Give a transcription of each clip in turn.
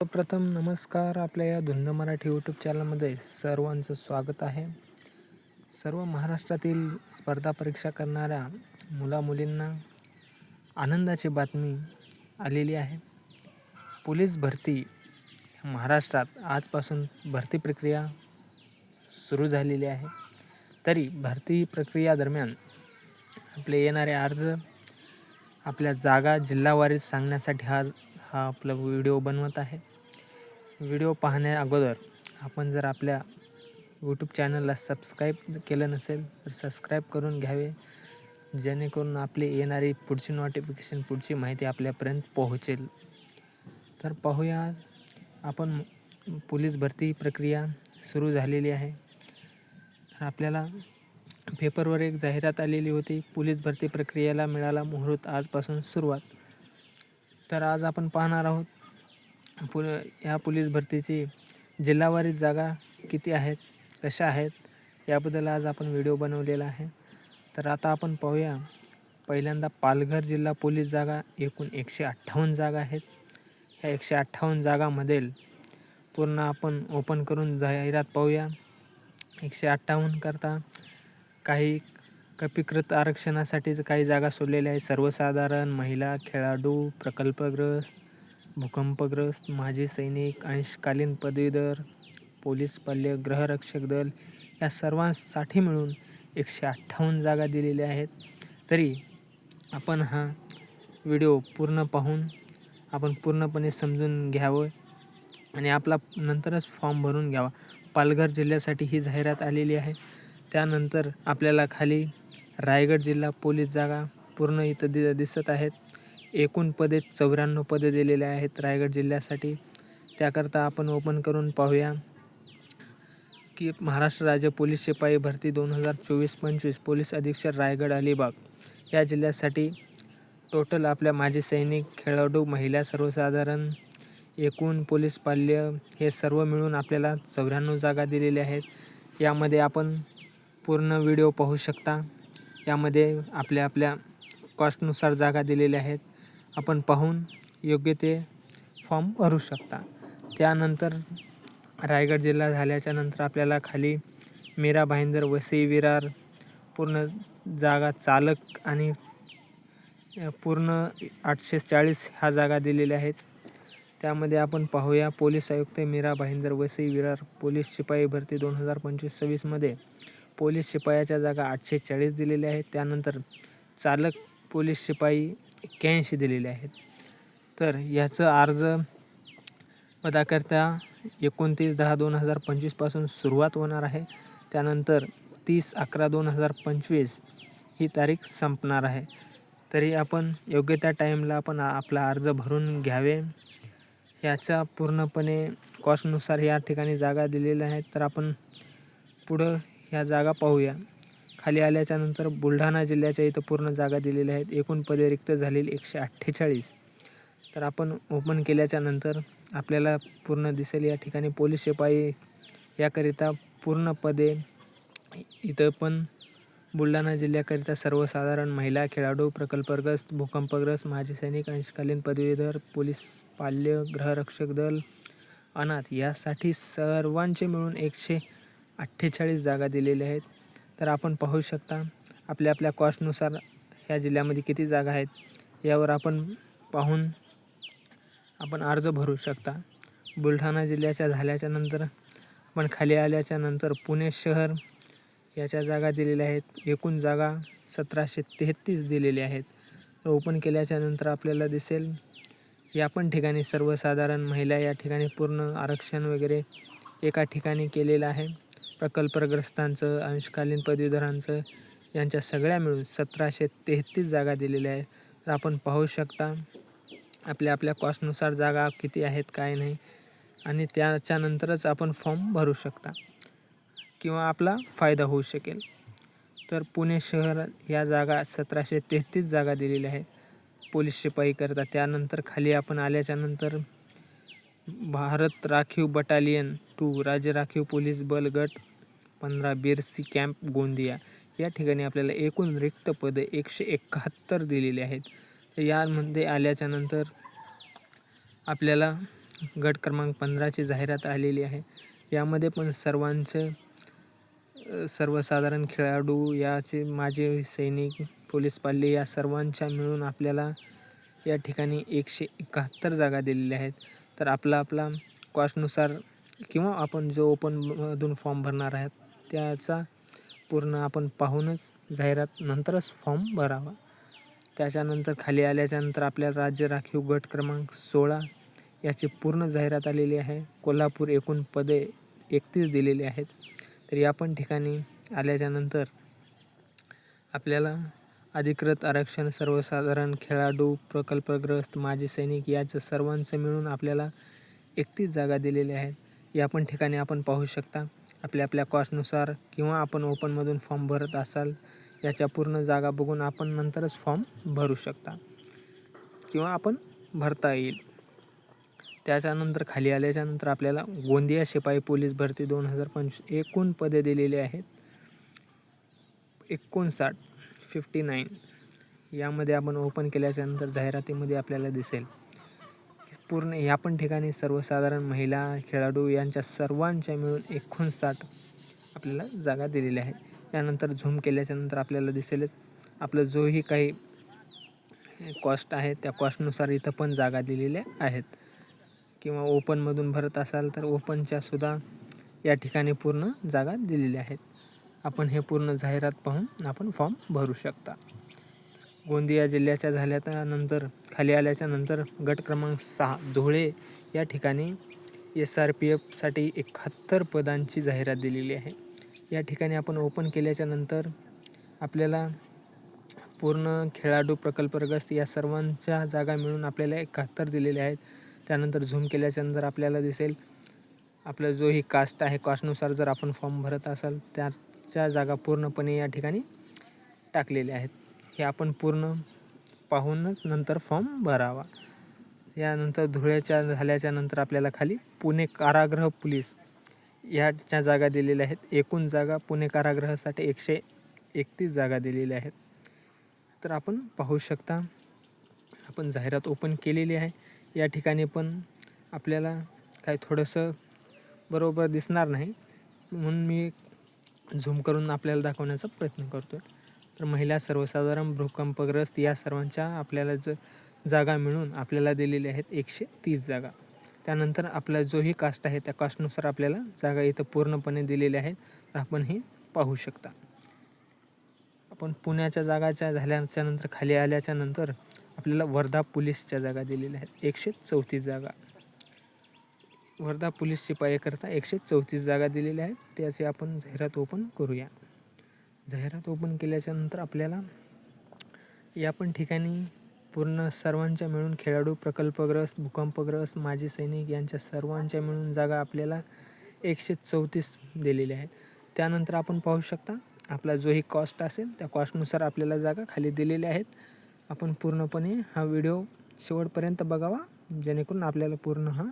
सर्वप्रथम नमस्कार आपल्या या धुंद मराठी यूट्यूब चॅनलमध्ये सर्वांचं स्वागत आहे. सर्व महाराष्ट्रातील स्पर्धा परीक्षा करणाऱ्या मुलामुलींना आनंदाची बातमी आलेली आहे. पोलीस भरती महाराष्ट्रात आजपासून भरती प्रक्रिया सुरू झालेली आहे. तरी भरती प्रक्रिया दरम्यान आपले येणारे अर्ज आपल्या जागा जिल्हावारीत सांगण्यासाठी हा हा आपला व्हिडिओ बनवत आहे. व्हिडिओ पाहण्या अगोदर आपण जर आपल्या यूट्यूब चॅनलला सबस्क्राईब केलं नसेल तर सबस्क्राईब करून घ्यावे. जेणेकरून आपली येणारी पुढची नोटिफिकेशन पुढची माहिती आपल्यापर्यंत पोहोचेल. तर पाहूया आपण पोलीस भरती प्रक्रिया सुरू झालेली आहे. तर आपल्याला पेपरवर एक जाहिरात आलेली होती. पोलीस भरती प्रक्रियेला मिळाला मुहूर्त आजपासून सुरुवात. तर आज आपण पाहणार आहोत पु या पोलीस भरतीची जिल्हावारीत जागा किती आहेत कशा आहेत याबद्दल आज आपण व्हिडिओ बनवलेला आहे. तर आता आपण पाहूया पहिल्यांदा पालघर जिल्हा पोलीस जागा एकूण एकशे अठ्ठावन्न जागा आहेत. ह्या एकशे अठ्ठावन्न जागामधील पूर्ण आपण ओपन करून जाहिरात पाहूया. एकशे अठ्ठावन्न करता काही कपीकृत आरक्षणासाठीच काही जागा सोडलेल्या आहेत. सर्वसाधारण महिला खेळाडू प्रकल्पग्रस्त भूकंपग्रस्त माजी सैनिक अंशकालीन पदवीधर पोलीस पाल्य गृहरक्षक दल या सर्वांसाठी मिळून एकशे अठ्ठावन्न जागा दिलेल्या आहेत. तरी आपण हा व्हिडिओ पूर्ण पाहून आपण पूर्णपणे समजून घ्यावं आणि आपला नंतरच फॉर्म भरून घ्यावा. पालघर जिल्ह्यासाठी ही जाहिरात आलेली आहे. त्यानंतर आपल्याला खाली रायगड जिल्हा पोलीस जागा पूर्ण इथं दि दिसत आहेत. एकूण पदे चौऱ्याण्णव पदे दिलेले आहेत रायगड जिल्ह्यासाठी. त्याकरता आपण ओपन करून पाहूया की महाराष्ट्र राज्य पोलीस शिपाई भरती दोन हजार चोवीस पंचवीस पोलीस अधीक्षक रायगड अलिबाग या जिल्ह्यासाठी टोटल आपल्या माजी सैनिक खेळाडू महिला सर्वसाधारण एकूण पोलीस पाल्य हे सर्व मिळून आपल्याला चौऱ्याण्णव जागा दिलेल्या आहेत. यामध्ये आपण पूर्ण व्हिडिओ पाहू शकता. यामध्ये आपल्या आपल्या कॉस्टनुसार जागा दिलेल्या आहेत. आपण पाहून योग्य ते फॉर्म भरू शकता. त्यानंतर रायगड जिल्हा झाल्याच्यानंतर आपल्याला खाली मीरा भाईंदर वसई विरार पूर्ण जागा चालक आणि पूर्ण आठशे चाळीस ह्या जागा दिलेल्या आहेत. त्यामध्ये आपण पाहूया पोलीस आयुक्त मीरा भाईंदर वसई विरार पोलीस शिपाई भरती दोन हजार पंचवीस सव्वीसमध्ये. पोलीस शिपायाच्या जागा आठशे चाळीस दिलेल्या आहेत. त्यानंतर चालक पोलीस शिपाई एक्क्याऐंशी दिलेले आहेत. तर याचं अर्ज पदाकरता एकोणतीस दहा दोन हजार पंचवीसपासून सुरुवात होणार आहे. त्यानंतर तीस अकरा दोन हजार पंचवीस ही तारीख संपणार आहे. तरी आपण योग्य त्या टाईमला आपण आपला अर्ज भरून घ्यावे. याच्या पूर्णपणे कॉस्टनुसार या ठिकाणी जागा दिलेल्या आहेत. तर आपण पुढं ह्या जागा पाहूया. खाली आल्याच्यानंतर बुलढाणा जिल्ह्याच्या इथं पूर्ण जागा दिलेल्या आहेत. एकूण पदे रिक्त झालेली एकशे अठ्ठेचाळीस. तर आपण ओपन केल्याच्यानंतर आपल्याला पूर्ण दिसेल या ठिकाणी पोलीस शिपाई याकरिता पूर्ण पदे. इथं पण बुलढाणा जिल्ह्याकरिता सर्वसाधारण महिला खेळाडू प्रकल्पग्रस्त भूकंपग्रस्त माजी सैनिक अंशकालीन पदवीधर पोलीस पाल्य गृहरक्षक दल अनाथ यासाठी सर्वांचे मिळून एकशे अठ्ठेचाळीस जागा दिलेल्या आहेत. तर आपण पाहू शकता आपल्या आपल्या कॉस्टनुसार ह्या जिल्ह्यामध्ये किती जागा आहेत यावर आपण पाहून आपण अर्ज भरू शकता. बुलढाणा जिल्ह्याच्या झाल्याच्यानंतर आपण खाली आल्याच्यानंतर पुणे शहर याच्या जागा दिलेल्या आहेत. एकूण जागा सतराशे तेहतीस दिलेल्या आहेत. ओपन केल्याच्यानंतर आपल्याला दिसेल या पण ठिकाणी सर्वसाधारण महिला या ठिकाणी पूर्ण आरक्षण वगैरे एका ठिकाणी केलेलं आहे. प्रकल्पग्रस्तांचं अंशकालीन पदवीधरांचं यांच्या सगळ्या मिळून सतराशे तेहतीस जागा दिलेल्या आहेत. तर आपण पाहू शकता आपल्या आपल्या कॉस्टनुसार जागा किती आहेत काय नाही. आणि त्याच्यानंतरच आपण फॉर्म भरू शकता किंवा आपला फायदा होऊ शकेल. तर पुणे शहर या जागा सतराशे तेहतीस जागा दिलेल्या आहेत. पोलीस शिपाई करता त्यानंतर खाली आपण आल्याच्यानंतर भारत राखीव बटालियन टू राज्य राखीव पोलीस बल गट पंधरा बिरसी कॅम्प गोंदिया. या ठिकाणी आपल्याला एकूण रिक्त पदे एकशे एकाहत्तर दिलेली आहेत. तर यामध्ये आल्याच्यानंतर आपल्याला गट क्रमांक पंधराची जाहिरात आलेली आहे. यामध्ये पण सर्वांचे सर्वसाधारण खेळाडू याचे माजी सैनिक पोलीस पाल्ले या सर्वांच्या मिळून आपल्याला या ठिकाणी एकशे एकाहत्तर जागा दिलेल्या आहेत. तर आपला आपला कॉस्टनुसार किंवा आपण जो ओपनमधून फॉर्म भरणार आहेत त्याचा पूर्ण आपण पाहूनच जाहिरात नंतरच फॉर्म भरावा. त्याच्यानंतर खाली आल्याच्यानंतर आपल्याला राज्य राखीव गट क्रमांक सोळा याची पूर्ण जाहिरात आलेली आहे. कोल्हापूर एकूण पदे एकतीस दिलेली आहेत. तर या पण ठिकाणी आल्याच्यानंतर आपल्याला अधिकृत आरक्षण सर्वसाधारण खेळाडू प्रकल्पग्रस्त माजी सैनिक याचं सर्वांचं मिळून आपल्याला एकतीस जागा दिलेल्या आहेत. या पण ठिकाणी आपण पाहू शकता. आपल्या आपल्या कॉस्टनुसार किंवा आपण ओपनमधून फॉर्म भरत असाल याच्या पूर्ण जागा बघून आपण नंतरच फॉर्म भरू शकता किंवा आपण भरता येईल. त्याच्यानंतर खाली आल्याच्यानंतर आपल्याला गोंदिया शिपाई पोलीस भरती दोन हजार पंचवीस एकूण पदे दिलेली आहेत. एकोणसाठ फिफ्टी नाईन यामध्ये आपण ओपन केल्याच्यानंतर जाहिरातीमध्ये आपल्याला दिसेल. पूर्ण या पण ठिकाणी सर्वसाधारण महिला खेळाडू यांच्या सर्वांच्या मिळून एकोणसाठ आपल्याला जागा दिलेल्या आहेत. यानंतर झूम केल्याच्यानंतर आपल्याला दिसेलच. आपलं जोही काही कॉस्ट आहे त्या कॉस्टनुसार इथं पण जागा दिलेल्या आहेत. किंवा ओपनमधून भरत असाल तर ओपनच्या सुद्धा या ठिकाणी पूर्ण जागा दिलेल्या आहेत. आपण हे पूर्ण जाहिरात पाहून आपण फॉर्म भरू शकता. गोंदिया जिल्ह्याच्या झाल्यानंतर खाली आल्याच्यानंतर गट क्रमांक सहा धुळे या ठिकाणी एस आर पी एफसाठी एकाहत्तर पदांची जाहिरात दिलेली आहे. या ठिकाणी आपण ओपन केल्याच्यानंतर आपल्याला पूर्ण खेळाडू प्रकल्पग्रस्त या सर्वांच्या जागा मिळून आपल्याला एकाहत्तर दिलेल्या आहेत. त्यानंतर झूम केल्याच्यानंतर आपल्याला दिसेल आपला जो ही कास्ट आहे कास्टनुसार जर आपण फॉर्म भरत असाल त्याच्या जागा पूर्णपणे या ठिकाणी टाकलेल्या आहेत. हे आपण पूर्ण पाहूनच नंतर फॉर्म भरावा. यानंतर धुळ्याच्या झाल्याच्यानंतर आपल्याला खाली पुणे कारागृह पोलीस ह्याच्या जागा दिलेल्या आहेत. एकूण जागा पुणे कारागृहासाठी एकशे एकतीस जागा दिलेल्या आहेत. तर आपण पाहू शकता आपण जाहिरात ओपन केलेली आहे. या ठिकाणी पण आपल्याला काही थोडंसं बरोबर दिसणार नाही. म्हणून मी झूम करून आपल्याला दाखवण्याचा प्रयत्न करतो आहे तर महिला सर्वसाधारण भूकंपग्रस्त या सर्वांच्या आपल्याला ज जागा मिळून आपल्याला दिलेल्या आहेत एकशे तीस जागा. त्यानंतर आपला जोही कास्ट आहे त्या कास्टनुसार आपल्याला जागा इथं पूर्णपणे दिलेल्या आहेत. तर आपण हे पाहू शकता. आपण पुण्याच्या जागाच्या झाल्याच्यानंतर खाली आल्याच्यानंतर आपल्याला वर्धा पोलीसच्या जागा दिलेल्या आहेत. एकशे चौतीस जागा. वर्धा पोलीस शिपाईकरता एकशे चौतीस जागा दिलेल्या आहेत. त्याची आपण जाहिरात ओपन करूया. जाहिरात ओपन केल्याच्यानंतर आपल्याला या पण ठिकाणी पूर्ण सर्वांच्या मिळून खेळाडू प्रकल्पग्रस्त भूकंपग्रस्त माजी सैनिक यांच्या सर्वांच्या मिळून जागा आपल्याला एकशे चौतीस दिलेल्या आहेत त्यानंतर आपण पाहू शकता आपला जोही कॉस्ट असेल त्या कॉस्टनुसार आपल्याला जागा खाली दिलेल्या आहेत. आपण पूर्णपणे हा व्हिडिओ शेवटपर्यंत बघावा जेणेकरून आपल्याला पूर्ण हा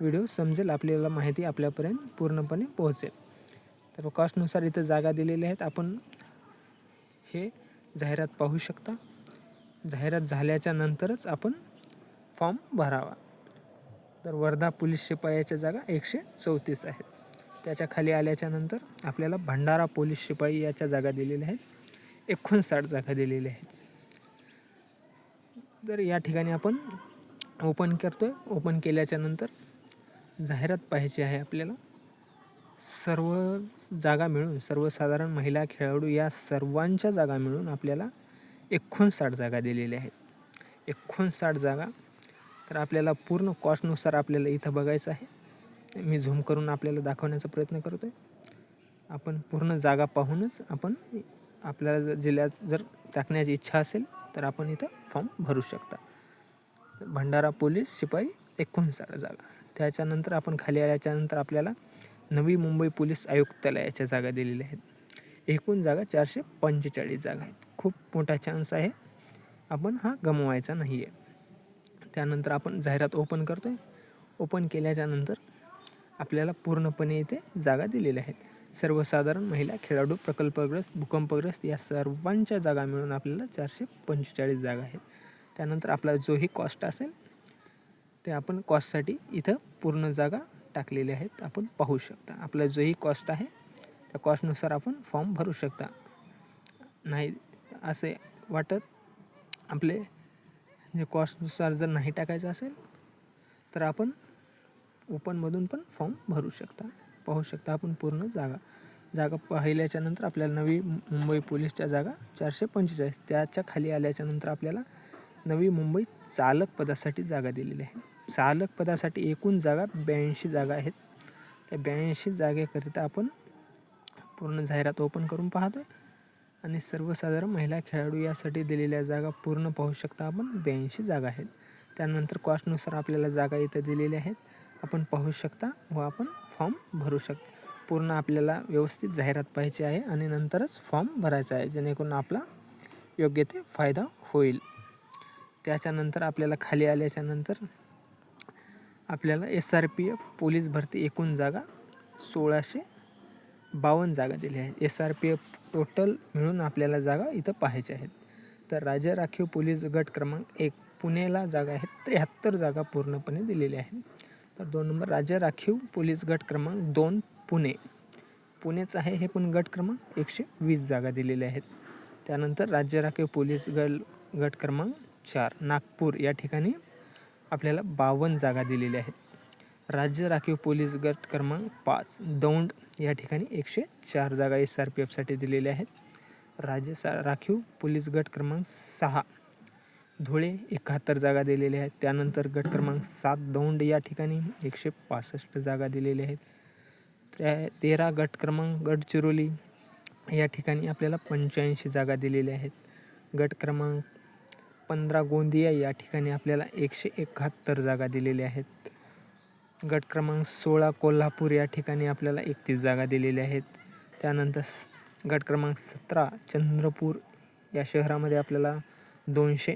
व्हिडिओ समजेल आपल्याला माहिती आपल्यापर्यंत पूर्णपणे पोहोचेल. तर कॉस्टनुसार इथं जागा दिलेल्या आहेत. आपण हे जाहिरात पाहू शकता. जाहिरात झाल्याच्या नंतरच आपण फॉर्म भरावा. तर वर्धा पोलीस शिपायाच्या जागा एकशे चौतीस आहेत. त्याच्याखाली आल्याच्यानंतर आपल्याला भंडारा पोलीस शिपाई याच्या जागा दिलेल्या आहेत. एकोणसाठ जागा दिलेल्या आहेत. तर या ठिकाणी आपण ओपन करतो आहे ओपन केल्याच्यानंतर जाहिरात पाहायची आहे आपल्याला. सर्व जागा मिळून सर्वसाधारण महिला खेळाडू या सर्वांच्या जागा मिळून आपल्याला एकोणसाठ जागा दिलेल्या आहेत. एकोणसाठ जागा. तर आपल्याला पूर्ण कॉस्टनुसार आपल्याला इथं बघायचं आहे. मी झूम करून आपल्याला दाखवण्याचा प्रयत्न करतो आहे आपण पूर्ण जागा पाहूनच आपण आपल्याला जर जिल्ह्यात जर टाकण्याची इच्छा असेल तर आपण इथं फॉर्म भरू शकता. भंडारा पोलीस शिपाई एकोणसाठ जागा. त्याच्यानंतर आपण खाली आल्याच्यानंतर आपल्याला नवी मुंबई पोलीस आयुक्तालयाच्या जागा दिलेल्या आहेत. एकूण जागा चारशे पंचेचाळीस जागा आहेत. खूप मोठा चान्स आहे. आपण हा गमवायचा नाही आहे त्यानंतर आपण जाहिरात ओपन करतो आहे ओपन केल्याच्यानंतर आपल्याला पूर्णपणे इथे जागा दिलेल्या आहेत. सर्वसाधारण महिला खेळाडू प्रकल्पग्रस्त भूकंपग्रस्त या सर्वांच्या जागा मिळून आपल्याला चारशे पंचेचाळीस जागा आहेत. त्यानंतर आपला जोही कॉस्ट असेल ते आपण कॉस्टसाठी इथं पूर्ण जागा टाकलेले आहेत आपण पाहू शकता. आपला जोही कॉस्ट आहे त्या कॉस्टनुसार आपण फॉर्म भरू शकता. नाही असे वाटत आपले जे कॉस्टनुसार जर नाही टाकायचं असेल तर आपण ओपनमधून पण फॉर्म भरू शकता. पाहू शकता आपण पूर्ण जागा. जागा पाहिल्याच्या नंतर आपल्याला नवी मुंबई पोलीसच्या जागा चारशे पंचेचाळीस. त्याच्याखाली आल्याच्यानंतर आपल्याला नवी मुंबई चालक पदासाठी जागा दिलेली आहे. चालक पदासाठी एकूण जागा ब्याऐंशी जागा आहेत. त्या ब्याऐंशी जागेकरिता आपण पूर्ण जाहिरात ओपन करून पाहतो आणि सर्वसाधारण महिला खेळाडू यासाठी दिलेल्या जागा पूर्ण पाहू शकता आपण ब्याऐंशी जागा आहेत. त्यानंतर कॉस्टनुसार आपल्याला जागा इथं दिलेल्या आहेत. आपण पाहू शकता व आपण फॉर्म भरू शकता. पूर्ण आपल्याला व्यवस्थित जाहिरात पाहिजे आहे आणि नंतरच फॉर्म भरायचा आहे जेणेकरून आपला योग्य ते फायदा होईल. त्याच्यानंतर आपल्याला खाली आल्याच्यानंतर आपल्याला S R P F police भरती एकूण जागा सोळाशे बावन्न जागा दिल्या आहेत S R P F total मिळून आपल्याला जागा इथं पाहायच्या आहेत. तर राज्य राखीव पोलीस गट क्रमांक एक पुणेला जागा आहेत. त्र्याहत्तर जागा पूर्णपणे दिलेल्या आहेत. तर दोन नंबर राज्य राखीव पोलीस गट क्रमांक दोन पुणे. पुणेच आहे हे पण गट क्रमांक एकशे वीस जागा दिलेल्या आहेत. त्यानंतर राज्य राखीव पोलीस गल गट क्रमांक चार नागपूर या ठिकाणी आपल्याला बावन्न जागा दिलेल्या आहेत. राज्य राखीव पोलीस गट क्रमांक पाच दौंड या ठिकाणी एकशे चार जागा एस आर पी एफसाठी दिलेल्या आहेत. राज्य सा राखीव पोलीस गट क्रमांक सहा धुळे एकाहत्तर जागा दिलेल्या आहेत. त्यानंतर गट क्रमांक सात दौंड या ठिकाणी एकशे पासष्ट जागा दिलेल्या आहेत. त्या तेरा गट क्रमांक गडचिरोली या ठिकाणी आपल्याला पंच्याऐंशी जागा दिलेल्या आहेत. गट क्रमांक पंधरा गोंदिया या ठिकाणी आपल्याला एकशे एकाहत्तर जागा दिलेल्या आहेत. गट क्रमांक सोळा कोल्हापूर या ठिकाणी आपल्याला एकतीस जागा दिलेल्या आहेत. त्यानंतर स गट क्रमांक सतरा चंद्रपूर या शहरामध्ये आपल्याला दोनशे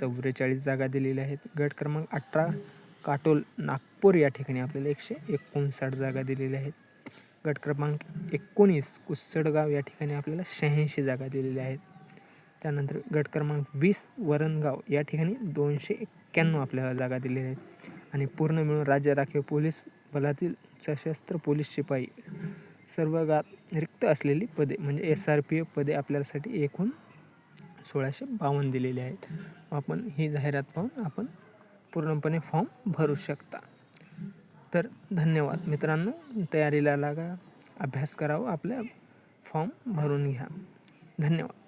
चौवेचाळीस जागा दिलेल्या आहेत. गट क्रमांक अठरा काटोल नागपूर या ठिकाणी आपल्याला एकशे एकोणसाठ जागा दिलेल्या आहेत. गट क्रमांक एकोणीस कुसडगाव या ठिकाणी आपल्याला शहाऐंशी जागा दिलेल्या आहेत. त्यानंतर गट क्रमांक वीस वरणगाव. या ठिकाणी दोनशे एक्क्याण्णव आपल्याला जागा दिलेल्या आहेत. आणि पूर्ण मिळून राज्य राखीव पोलीस बलातील सशस्त्र पोलीस शिपाई सर्व गात रिक्त असलेली पदे म्हणजे एस आर पी एफ पदे आपल्यासाठी एकूण सोळाशे बावन्न दिलेले आहेत. आपण ही जाहिरात पाहून आपण पूर्णपणे फॉर्म भरू शकता. तर धन्यवाद. मित्रांनो तयारीला लागा. अभ्यास करावा. आपल्या फॉर्म भरून घ्या. धन्यवाद.